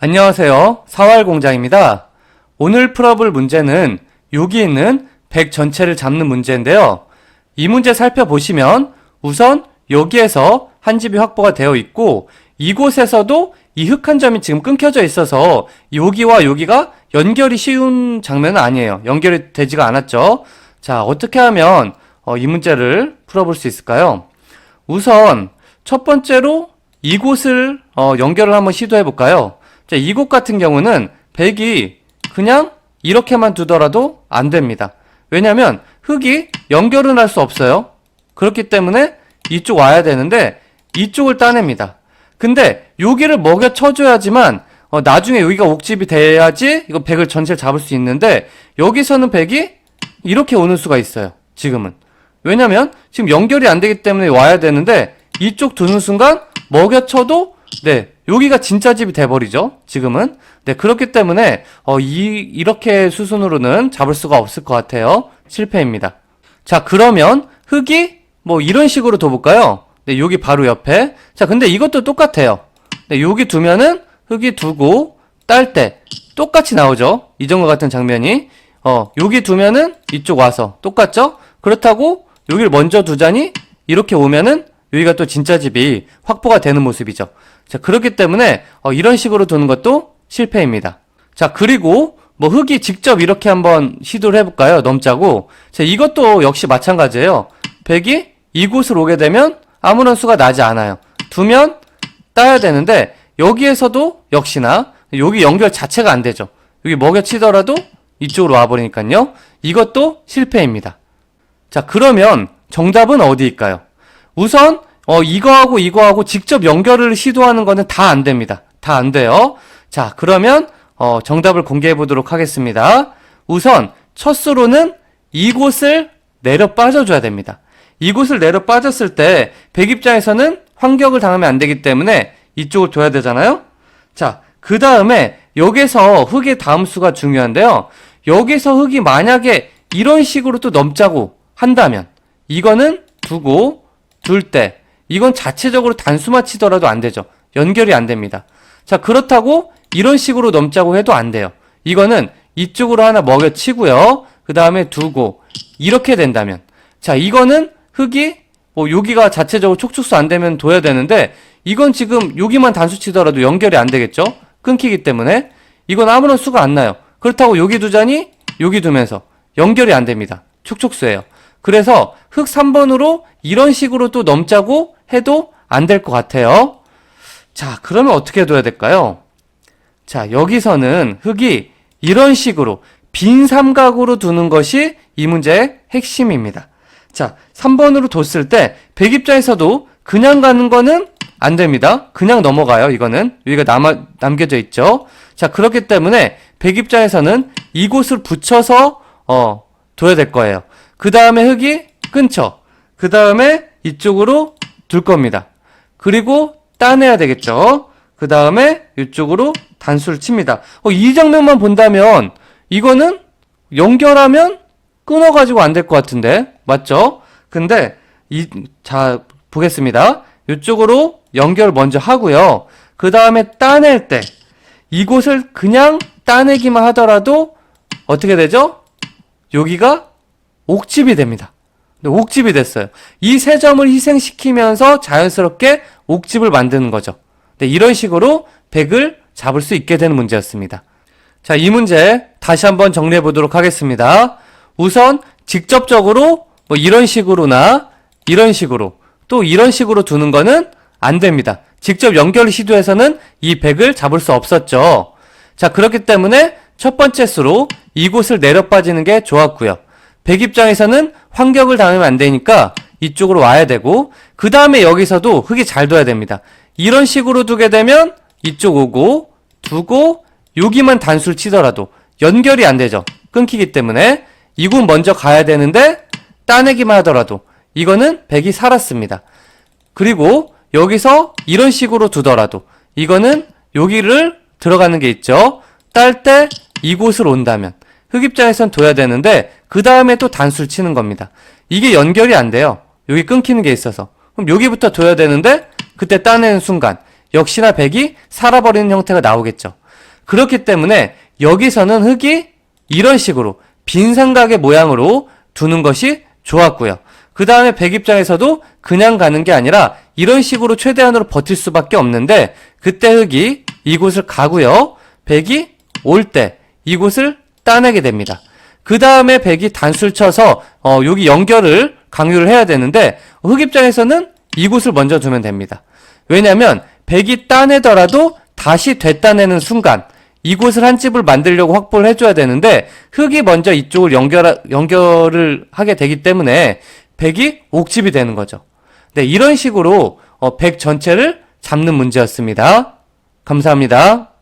안녕하세요. 사활공장입니다. 오늘 풀어볼 문제는 여기 있는 100 전체를 잡는 문제인데요. 이 문제 살펴보시면 우선 여기에서 한 집이 확보가 되어 있고 이곳에서도 이 흑한 점이 지금 끊겨져 있어서 여기와 여기가 연결이 쉬운 장면은 아니에요. 연결이 되지가 않았죠. 자, 어떻게 하면 어, 이 문제를 풀어볼 수 있을까요? 우선 첫 번째로 이곳을 어, 연결을 한번 시도해 볼까요? 자, 이곳 같은 경우는 100이 그냥 이렇게만 두더라도 안 됩니다. 왜냐면 흙이 연결은 할 수 없어요. 그렇기 때문에 이쪽 와야 되는데 이쪽을 따냅니다. 근데 여기를 먹여 쳐줘야지만 어, 나중에 여기가 옥집이 돼야지 이거 100을 전체를 잡을 수 있는데 여기서는 100이 이렇게 오는 수가 있어요. 지금은. 왜냐면 지금 연결이 안 되기 때문에 와야 되는데 이쪽 두는 순간 먹여 쳐도 네 여기가 진짜 집이 돼버리죠. 지금은. 네 그렇기 때문에 어, 이 이렇게 수순으로는 잡을 수가 없을 것 같아요. 실패입니다. 자 그러면 흙이 뭐 이런 식으로 둬볼까요? 네 여기 바로 옆에. 자 근데 이것도 똑같아요. 네 여기 두면은 흙이 두고 딸 때 똑같이 나오죠. 이전과 같은 장면이. 어 여기 두면은 이쪽 와서 똑같죠? 그렇다고 여기를 먼저 두자니 이렇게 오면은 여기가 또 진짜 집이 확보가 되는 모습이죠. 자, 그렇기 때문에 어, 이런 식으로 두는 것도 실패입니다. 자, 그리고 뭐 흙이 직접 이렇게 한번 시도를 해볼까요? 넘자고. 자, 이것도 역시 마찬가지예요. 100이 이곳을 오게 되면 아무런 수가 나지 않아요. 두면 따야 되는데 여기에서도 역시나 여기 연결 자체가 안 되죠. 여기 먹여치더라도 이쪽으로 와버리니까요. 이것도 실패입니다. 자, 그러면 정답은 어디일까요? 우선 어 이거하고 이거하고 직접 연결을 시도하는 거는 다 안 됩니다. 다 안 돼요. 자, 그러면 어 정답을 공개해 보도록 하겠습니다. 우선 첫 수로는 이곳을 내려 빠져 줘야 됩니다. 이곳을 내려 빠졌을 때 백 입장에서는 환격을 당하면 안 되기 때문에 이쪽을 둬야 되잖아요. 자, 그 다음에 여기서 흙의 다음 수가 중요한데요. 여기서 흙이 만약에 이런 식으로 또 넘자고 한다면 이거는 두고 둘 때 이건 자체적으로 단수만 치더라도 안 되죠. 연결이 안 됩니다. 자, 그렇다고 이런 식으로 넘자고 해도 안 돼요. 이거는 이쪽으로 하나 먹여 치고요. 그 다음에 두고 이렇게 된다면 자, 이거는 흙이 뭐 여기가 자체적으로 촉축수 안 되면 둬야 되는데 이건 지금 여기만 단수 치더라도 연결이 안 되겠죠? 끊기기 때문에 이건 아무런 수가 안 나요. 그렇다고 여기 두자니 여기 두면서 연결이 안 됩니다. 촉촉수예요. 그래서 흙 3번으로 이런 식으로 또 넘자고 해도 안 될 것 같아요. 자, 그러면 어떻게 둬야 될까요? 자, 여기서는 흙이 이런 식으로 빈 삼각으로 두는 것이 이 문제의 핵심입니다. 자, 3번으로 뒀을 때 백입자에서도 그냥 가는 거는 안 됩니다. 그냥 넘어가요. 이거는 여기가 남아 남겨져 있죠. 자, 그렇기 때문에 백입자에서는 이곳을 붙여서 어 둬야 될 거예요. 그 다음에 흙이 끊쳐. 그 다음에 이쪽으로 둘 겁니다. 그리고 따내야 되겠죠. 그 다음에 이쪽으로 단수를 칩니다. 어, 이 장면만 본다면 이거는 연결하면 끊어가지고 안 될 것 같은데 맞죠? 근데 이 자 보겠습니다. 이쪽으로 연결 먼저 하고요. 그 다음에 따낼 때 이곳을 그냥 따내기만 하더라도 어떻게 되죠? 여기가 옥집이 됩니다. 네, 옥집이 됐어요. 이 세 점을 희생시키면서 자연스럽게 옥집을 만드는 거죠. 네, 이런 식으로 백을 잡을 수 있게 되는 문제였습니다. 자, 이 문제 다시 한번 정리해 보도록 하겠습니다. 우선 직접적으로 뭐 이런 식으로나 이런 식으로 또 이런 식으로 두는 거는 안 됩니다. 직접 연결 시도해서는 이 백을 잡을 수 없었죠. 자, 그렇기 때문에 첫 번째 수로 이곳을 내려 빠지는 게 좋았고요. 백 입장에서는 환격을 당하면 안 되니까 이쪽으로 와야 되고 그 다음에 여기서도 흙이 잘 둬야 됩니다. 이런 식으로 두게 되면 이쪽 오고 두고 여기만 단수를 치더라도 연결이 안 되죠. 끊기기 때문에 이곳 먼저 가야 되는데 따내기만 하더라도 이거는 백이 살았습니다. 그리고 여기서 이런 식으로 두더라도 이거는 여기를 들어가는 게 있죠. 딸 때 이곳을 온다면 흑입장에선 둬야 되는데 그 다음에 또 단수를 치는 겁니다. 이게 연결이 안 돼요. 여기 끊기는 게 있어서. 그럼 여기부터 둬야 되는데 그때 따내는 순간 역시나 백이 살아버리는 형태가 나오겠죠. 그렇기 때문에 여기서는 흙이 이런 식으로 빈 삼각의 모양으로 두는 것이 좋았고요. 그 다음에 백 입장에서도 그냥 가는 게 아니라 이런 식으로 최대한으로 버틸 수밖에 없는데 그때 흙이 이곳을 가고요. 백이 올 때 이곳을 따내게 됩니다. 그 다음에 백이 단수를 쳐서 어, 여기 연결을 강요를 해야 되는데 흙 입장에서는 이곳을 먼저 두면 됩니다. 왜냐하면 백이 따내더라도 다시 되따내는 순간 이곳을 한 집을 만들려고 확보를 해줘야 되는데 흙이 먼저 이쪽을 연결 연결을 하게 되기 때문에 백이 옥집이 되는 거죠. 네, 이런 식으로 어, 백 전체를 잡는 문제였습니다. 감사합니다.